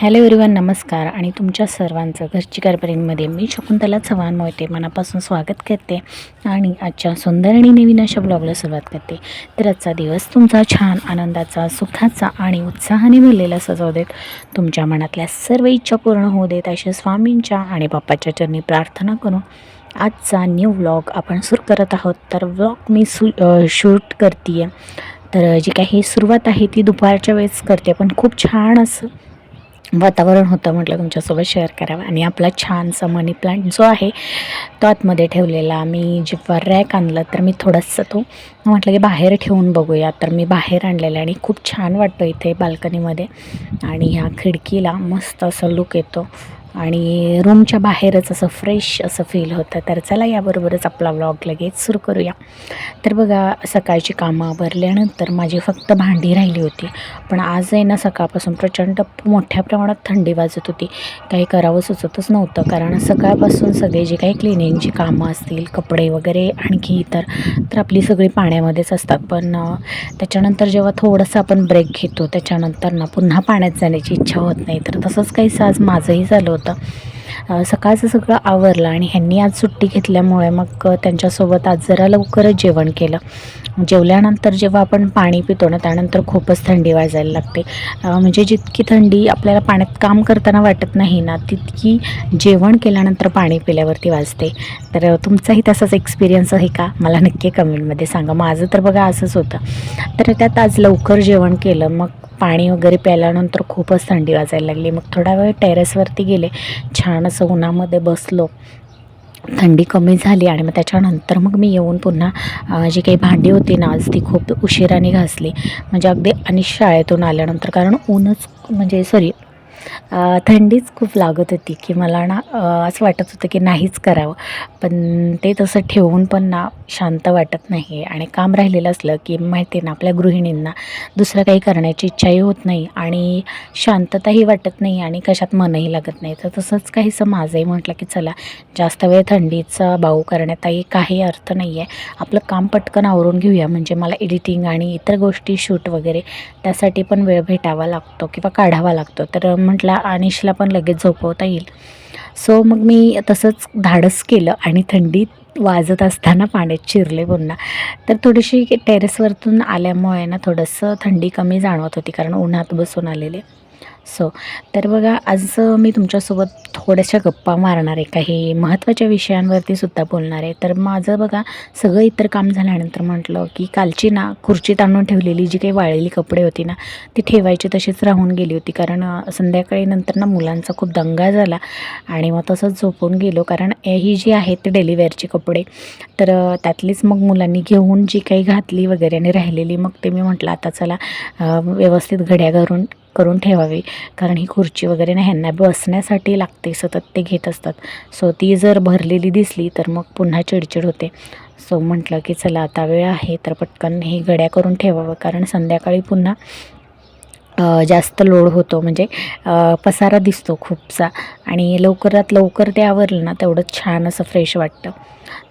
Hello everyone नमस्कार आणि तुमच्या सर्वांचं घरची कारभारीमध्ये मी शकुंतला चव्हाण मोहिते मनापासून स्वागत करते आणि आजच्या सुंदर आणि नवीन अशा ब्लॉगला सुरुवात करते. तर आजचा दिवस तुमचा छान आनंदाचा सुखाचा आणि उत्साहाने भरलेला सजव देत तुमच्या मनातल्या सर्व इच्छा पूर्ण होऊ देत अशा स्वामींच्या आणि बाप्पाच्या चरणी प्रार्थना करून आजचा न्यू व्लॉग आपण सुरू करत आहोत. तर व्लॉग मी सु शूट करते तर जी काही सुरुवात आहे ती दुपारच्या वेळेस करते पण खूप छान असं वातावरण होतं म्हटलं तुमच्यासोबत शेअर करावं. आणि आपला छानसा मनी प्लांट जो आहे तो आतमध्ये ठेवलेला. मी जेव्हा रॅक आणलं तर मी थोडासा तो म्हटलं की बाहेर ठेवून बघूया. तर मी बाहेर आणलेला आणि खूप छान वाटतो इथे बाल्कनीमध्ये आणि ह्या खिडकीला मस्त असं लुक येतो. आणि रूमच्या बाहेरच असं फ्रेश असं फील होतं. तर चला याबरोबरच आपला व्लॉग लगेच सुरू करूया. तर बघा सकाळची कामं भरल्यानंतर माझी फक्त भांडी राहिली होती. पण आज आहे ना सकाळपासून प्रचंड मोठ्या प्रमाणात थंडी वाजत होती. काही करावं सुचतच नव्हतं कारण सकाळपासून सगळे जे काही क्लिनिंगची कामं असतील कपडे वगैरे आणखी इतर तर आपली सगळी पाण्यामध्येच असतात. पण त्याच्यानंतर जेव्हा थोडंसं आपण ब्रेक घेतो त्याच्यानंतर ना पुन्हा पाण्यात जाण्याची इच्छा होत नाही. तर तसंच काहीसं आज माझंही झालं होतं. सकाळचं सगळं आवरलं आणि ह्यांनी आज सुट्टी घेतल्यामुळे मग त्यांच्यासोबत आज जरा लवकरच जेवण केलं. जेवल्यानंतर जेव्हा आपण पाणी पितो ना त्यानंतर खूपच थंडी वाजायला लागते. म्हणजे जितकी थंडी आपल्याला पाण्यात काम करताना वाटत नाही ना तितकी जेवण केल्यानंतर पाणी पिल्यावरती वाजते. तर तुमचाही तसाच एक्सपिरियन्स आहे का? मला नक्की कमेंटमध्ये सांगा. माझं तर बघा असंच होतं. तर त्यात आज लवकर जेवण केलं मग पाणी वगैरे प्यायल्यानंतर खूपच थंडी वाजायला लागली. मग थोडा वेळ टेरेसवरती गेले छान असं उन्हामध्ये बसलो. थंडी कमी झाली आणि मग त्याच्यानंतर मग मी येऊन पुन्हा जी काही भांडी होती ना आज ती खूप उशिराने घासली. म्हणजे अगदी आणि शाळेतून आल्यानंतर कारण ऊनच म्हणजे सॉरी थंडीच खूप लागत होती की मला ना असं वाटत होतं की नाहीच करावं. पण ते तसं ठेवून पण ना शांत वाटत नाही आणि काम राहिलेलं असलं की माहिती आहे ना आपल्या गृहिणींना दुसरं काही करण्याची इच्छाही होत नाही आणि शांतताही वाटत नाही आणि कशात मनही लागत नाही. तर तसंच काहीसं माझंही म्हटलं की चला जास्त वेळ थंडीचा बाऊ करण्यातही काही अर्थ नाही आहे आपलं काम पटकन आवरून घेऊया म्हणजे मला एडिटिंग आणि इतर गोष्टी शूट वगैरे त्यासाठी पण वेळ भेटावा लागतो किंवा काढावा लागतो. तर म्हटला अनिशला पण लगेच झोपवता येईल. सो मग मी तसंच धाडस केलं आणि थंडीत वाजत असताना पाण्यात शिरले पुन्हा. तर थोडीशी टेरेसवरतून आल्यामुळे ना थोडंसं थंडी कमी जाणवत होती कारण उन्हात बसून आलेले. सो तर बघा आज मी तुमच्यासोबत थोड्याशा गप्पा मारणार आहे. काही महत्त्वाच्या विषयांवरती सुद्धा बोलणार आहे. तर माझं बघा सगळं इतर काम झाल्यानंतर म्हटलं की कालची ना खुर्चीत आणून ठेवलेली जी काही वाळलेली कपडे होती ना ती ठेवायची तशीच राहून गेली होती. कारण संध्याकाळी नंतर ना मुलांचा खूप दंगा झाला आणि मग तसंच झोपून गेलो. कारण ही जी आहेत ते डेलीवेअरची कपडे तर त्यातलीच मग मुलांनी घेऊन जी काही घातली वगैरे आणि राहिलेली मग ते मी म्हटलं आता चला व्यवस्थित घड्या घरून करून ठेवावी. कारण ही खुर्ची वगैरे ना ह्यांना बसण्यासाठी लागते सतत ते घेत असतात. सो ती जर भरलेली दिसली तर मग पुन्हा चिडचिड होते. सो म्हटलं की चला आता वेळ आहे तर पटकन ही घड्या करून ठेवावं. कारण संध्याकाळी पुन्हा जास्त लोड होतो. म्हणजे पसारा दिसतो खूपसा. आणि लवकरात लवकर ते आवरलं ना तेवढंच छान असं फ्रेश वाटतं.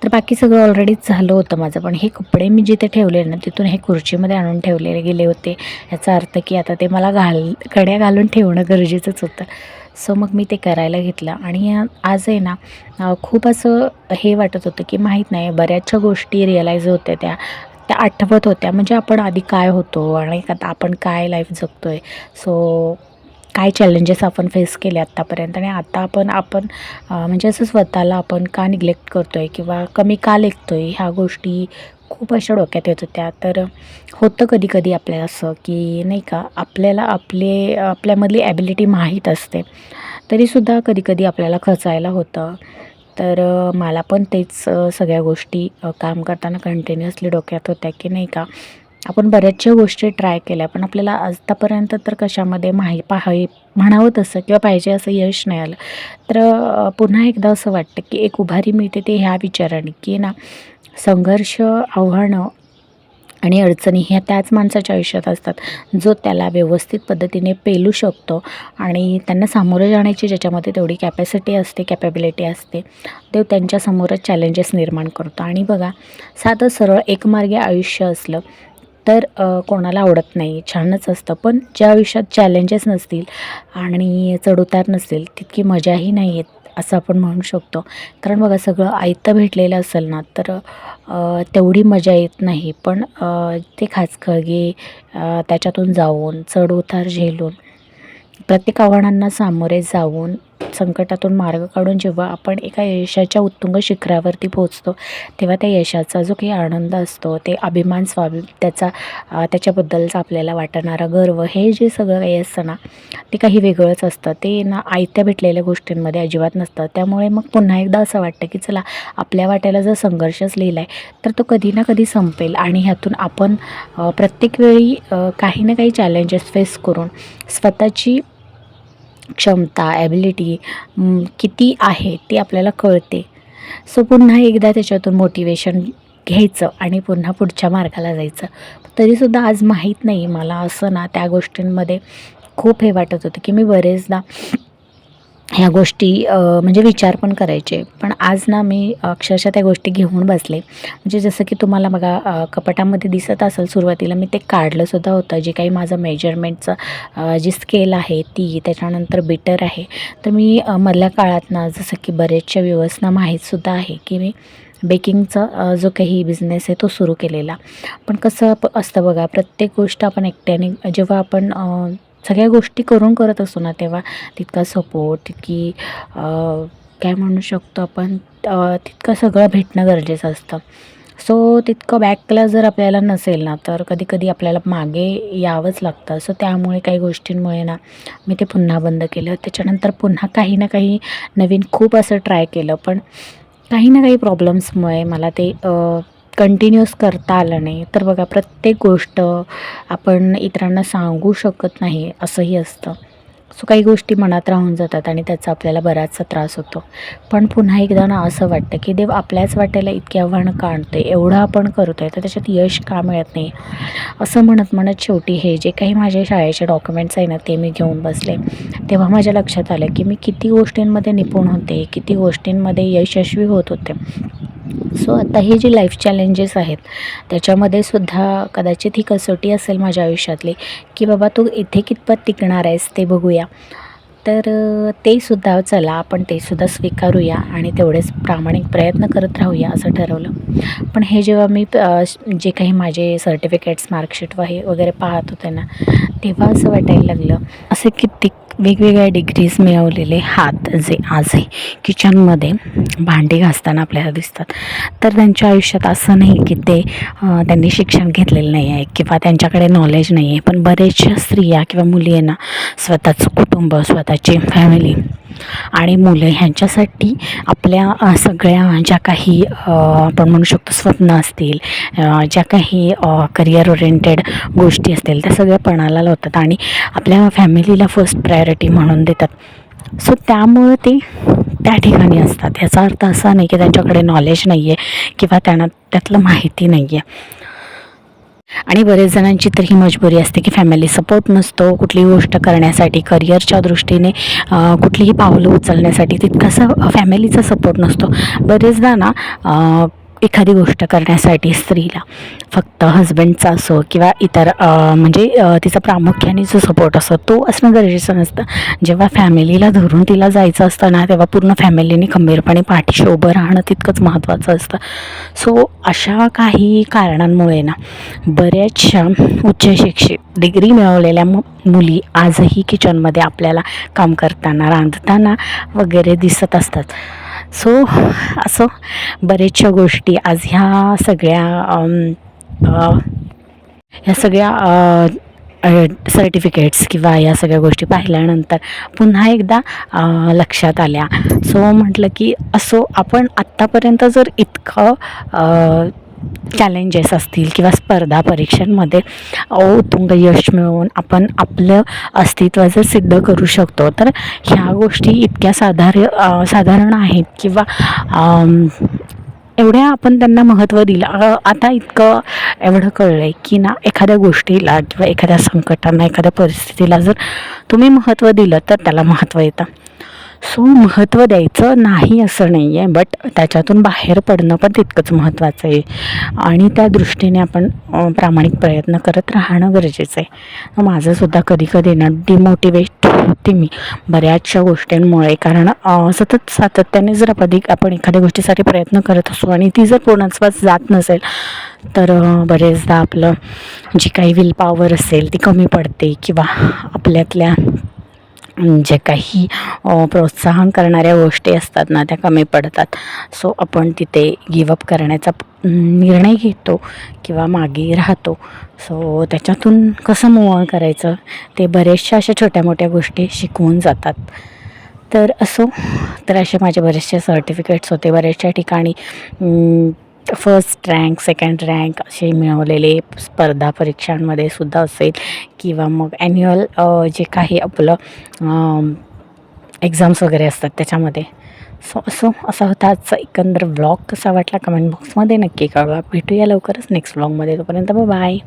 तर बाकी सगळं ऑलरेडीच झालं होतं माझं. पण हे कपडे मी जिथे ठेवले ना तिथून हे खुर्चीमध्ये आणून ठेवलेले गेले होते. याचा अर्थ की आता ते मला घाल कड्या घालून ठेवणं गरजेचंच होतं. सो मग मी ते करायला घेतलं. आणि आज आहे ना खूप असं हे वाटत होतं की माहीत नाही बऱ्याचशा गोष्टी रिअलाईज होत्या त्या. त्या आठवत होत्या. म्हणजे आपण आधी काय होतो आणि आता आपण काय लाईफ जगतो आहे सो काय चॅलेंजेस आपण फेस केले आत्तापर्यंत? आणि आता आपण आपण म्हणजे असं स्वतःला आपण का निग्लेक्ट करतो आहे किंवा कमी का लेखतो आहे ह्या गोष्टी खूप अशा डोक्यात येत होत्या. तर होतं कधी कधी आपल्याला असं की नाही का आपल्याला आपले आपल्यामधली ॲबिलिटी माहीत असते. तरीसुद्धा कधी कधी आपल्याला खचायला होतं. तर मला पण तेच सगळ्या गोष्टी काम करताना कंटिन्युअसली डोक्यात होत्या की नाही का आपण बऱ्याचशा गोष्टी ट्राय केल्या. पण आपल्याला आत्तापर्यंत तर कशामध्ये माही पाहाय म्हणावं तसं किंवा पाहिजे असं यश नाही आलं. तर पुन्हा एकदा असं वाटतं की एक उभारी मिळते ते ह्या विचाराने की ना संघर्ष आव्हानं आणि अडचणी ह्या त्याच माणसाच्या आयुष्यात असतात. जो त्याला व्यवस्थित पद्धतीने पेलू शकतो आणि त्यांना सामोरं जाण्याची ज्याच्यामध्ये तेवढी कॅपॅसिटी असते कॅपॅबिलिटी असते ते त्यांच्यासमोरच चॅलेंजेस निर्माण करतो. आणि बघा साधं सरळ एकमार्गी आयुष्य असलं तर कोणाला आवडत नाही. छानच असतं. पण ज्या आयुष्यात चॅलेंजेस नसतील आणि चढउतार नसतील तितकी मजाही नाही येत. असं आपण म्हणू शकतो. कारण बघा सगळं आयतं भेटलेलं असेल ना तर तेवढी मजा येत नाही. पण ते खाचखळगे त्याच्यातून जाऊन चढउतार झेलून प्रत्येक आव्हानांना सामोरे जाऊन संकटातून मार्ग काढून जेव्हा आपण एका यशाच्या उत्तुंग शिखरावरती पोहोचतो तेव्हा त्या यशाचा जो काही आनंद असतो ते अभिमान स्वाभि त्याचा त्याच्याबद्दलचा आपल्याला वाटणारा गर्व हे जे सगळं काही असतं ना ते काही वेगळंच असतं. ते ना आयत्या भेटलेल्या गोष्टींमध्ये अजिबात नसतं. त्यामुळे मग पुन्हा एकदा असं वाटतं की चला आपल्या वाट्याला जर संघर्षच लिहिला आहे तर तो कधी ना कधी संपेल आणि ह्यातून आपण प्रत्येक वेळी काही ना काही चॅलेंजेस फेस करून स्वतःची क्षमता ॲबिलिटी किती आहे ती आपल्याला कळते. सो पुन्हा एकदा त्याच्यातून मोटिवेशन घ्यायचं आणि पुन्हा पुढच्या मार्गाला जायचं. तरीसुद्धा आज माहीत नाही मला असं ना त्या गोष्टींमध्ये खूप हे वाटत होतं की मी बरेचदा ह्या गोष्टी म्हणजे विचार पण करायचे. पण आज ना मी अक्षरशः त्या गोष्टी घेऊन बसले. म्हणजे जसं की तुम्हाला बघा कपाटामध्ये दिसत असेल सुरुवातीला मी ते काढलंसुद्धा होतं. जे काही माझं मेजरमेंटचं जी स्केल आहे ती त्याच्यानंतर बिटर आहे. तर मी मधल्या काळात ना जसं की बरेचशा व्यवस्था माहीतसुद्धा आहे की मी बेकिंगचा जो काही बिझनेस आहे तो सुरू केलेला. पण कसं असतं बघा प्रत्येक गोष्ट आपण एकट्याने जेव्हा आपण सगळ्या गोष्टी करून करत असतो ना तेव्हा तितका सपोर्ट तितकी काय म्हणू शकतो आपण तितकं सगळं भेटणं गरजेचं असतं. सो तितकं बॅकला जर आपल्याला नसेल ना तर कधी कधी आपल्याला मागे यावंच लागतं. सो त्यामुळे काही गोष्टींमुळे ना मी ते पुन्हा बंद केलं. त्याच्यानंतर पुन्हा काही ना काही नवीन खूप असं ट्राय केलं. पण काही ना काही प्रॉब्लेम्समुळे मला ते कंटिन्यूअस करता आलं नाही. तर बघा प्रत्येक गोष्ट आपण इतरांना सांगू शकत नाही असंही असतं. सो काही गोष्टी मनात राहून जातात आणि त्याचा आपल्याला बराचसा त्रास होतो. पण पुन्हा एकदा ना असं वाटतं की देव आपल्याच वाटेला इतकी आव्हानं का आहे एवढं आपण करतो आहे तर त्याच्यात यश का मिळत नाही? असं म्हणत म्हणत शेवटी हे जे काही माझ्या शाळेचे डॉक्युमेंट्स आहे ना ते मी घेऊन बसले. तेव्हा माझ्या लक्षात आलं की मी किती गोष्टींमध्ये निपुण होते किती गोष्टींमध्ये यशस्वी होत होते. सो आता हे जे लाईफ चॅलेंजेस आहेत त्याच्यामध्ये सुद्धा कदाचित ही कसोटी असेल माझ्या आयुष्यातली की बाबा तू इथे कितपत टिकणार आहेस ते बघूया. तर ते सुद्धा चला आपण ते सुद्धा स्वीकारूया आणि तेवढेच प्रामाणिक प्रयत्न करत राहूया असं ठरवलं. पण हे जेव्हा मी जे काही माझे सर्टिफिकेट्स मार्कशीट वही वगैरे पाहत होते ना तेव्हा असं वाटायला लागलं असे कित्येक वेगवेगळ्या डिग्रीज मिळवलेले हात जे आजही किचनमध्ये भांडी घासताना आपल्याला दिसतात. तर त्यांच्या आयुष्यात असं नाही की ते त्यांनी शिक्षण घेतलेलं नाही आहे किंवा त्यांच्याकडे नॉलेज नाही आहे. पण बरेचशा स्त्रिया किंवा मुली यांना स्वतःचं कुटुंब स्वतःची फॅमिली आणि मुलं ह्यांच्यासाठी आपल्या सगळ्या ज्या काही आपण म्हणू शकतो स्वप्न असतील ज्या काही करिअर ओरिएंटेड गोष्टी असतील त्या सगळ्या पणाला लावतात आणि आपल्या फॅमिलीला फर्स्ट प्रायोरिटी म्हणून देतात. सो त्यामुळं ते त्या ठिकाणी असतात. याचा अर्थ असा नाही की त्यांच्याकडे नॉलेज नाही आहे किंवा त्यांना त्यातलं माहिती नाही आहे आणि बरेच जणांची तर ही मजबुरी असते की फॅमिली सपोर्ट नसतो कुठलीही गोष्ट करण्यासाठी करिअरच्या दृष्टीने कुठलीही पावलं उचलण्यासाठी तितकासा फॅमिलीचा सपोर्ट नसतो. बरेचदा ना एखादी गोष्ट करण्यासाठी स्त्रीला फक्त हजबंडचा असो किंवा इतर म्हणजे तिचा प्रामुख्याने जो सपोर्ट असतो तो असणं गरजेचं नसतं. जेव्हा फॅमिलीला धरून तिला जायचं असतं ना तेव्हा पूर्ण फॅमिलीने खंबीरपणे पाठीशी उभं राहणं तितकंच महत्त्वाचं असतं. सो अशा काही कारणांमुळे ना बऱ्याचशा उच्च शिक्षित डिग्री मिळवलेल्या मु मुली आजही किचनमध्ये आपल्याला काम करताना रांधताना वगैरे दिसत असतात. सो असं बरेचशा गोष्टी आज ह्या सगळ्या ह्या सगळ्या सर्टिफिकेट्स किंवा या सगळ्या गोष्टी पाहिल्यानंतर पुन्हा एकदा लक्षात आल्या. सो म्हटलं की असो आपण आत्तापर्यंत जर इतकं चॅलेंजेस असतील किंवा स्पर्धा परीक्षांमध्ये उत्तुंग यश मिळवून आपण आपलं अस्तित्व जर सिद्ध करू शकतो तर ह्या गोष्टी इतक्या साधार साधारण आहेत किंवा एवढ्या आपण त्यांना महत्त्व दिलं. आता इतकं एवढं कळलं आहे की ना एखाद्या गोष्टीला किंवा एखाद्या संकटांना एखाद्या परिस्थितीला जर तुम्ही महत्त्व दिलं तर त्याला महत्त्व येतं. सो महत्त्व द्यायचं नाही असं नाही आहे बट त्याच्यातून बाहेर पडणं पण तितकंच महत्त्वाचं आहे. आणि त्या दृष्टीने आपण प्रामाणिक प्रयत्न करत राहणं गरजेचं आहे. माझंसुद्धा कधी कधी ना डिमोटिवेट होते मी बऱ्याचशा गोष्टींमुळे. कारण सतत सातत्याने जर आपण आपण एखाद्या गोष्टीसाठी प्रयत्न करत असू आणि ती जर पूर्णत्वास जात नसेल तर बरेचदा आपलं जी काही विल पॉवर असेल ती कमी पडते किंवा आपल्यातल्या जे काही प्रोत्साहन करणाऱ्या गोष्टी असतात ना त्या कमी पडतात. सो आपण तिथे गिवअप करण्याचा निर्णय घेतो किंवा मागे राहतो. सो त्याच्यातून कसं मूव ऑन करायचं? ते बऱ्याचशा अशा छोट्या मोठ्या गोष्टी शिकवून जातात. तर असो तर असे माझे बरेचसे सर्टिफिकेट्स होते बऱ्याचशा ठिकाणी. फर्स्ट रँक सेकंड रँक असे मिळवलेले स्पर्धा परीक्षांमध्ये सुद्धा असेल. किंवा मग ॲन्युअल जे काही आपलं एक्झाम्स वगैरे असतात त्याच्यामध्ये. सो असो असा होता आजचा एकंदर ब्लॉग कसा वाटला कमेंट बॉक्समध्ये नक्की कळवा. भेटूया लवकरच नेक्स्ट ब्लॉगमध्ये तोपर्यंत बाय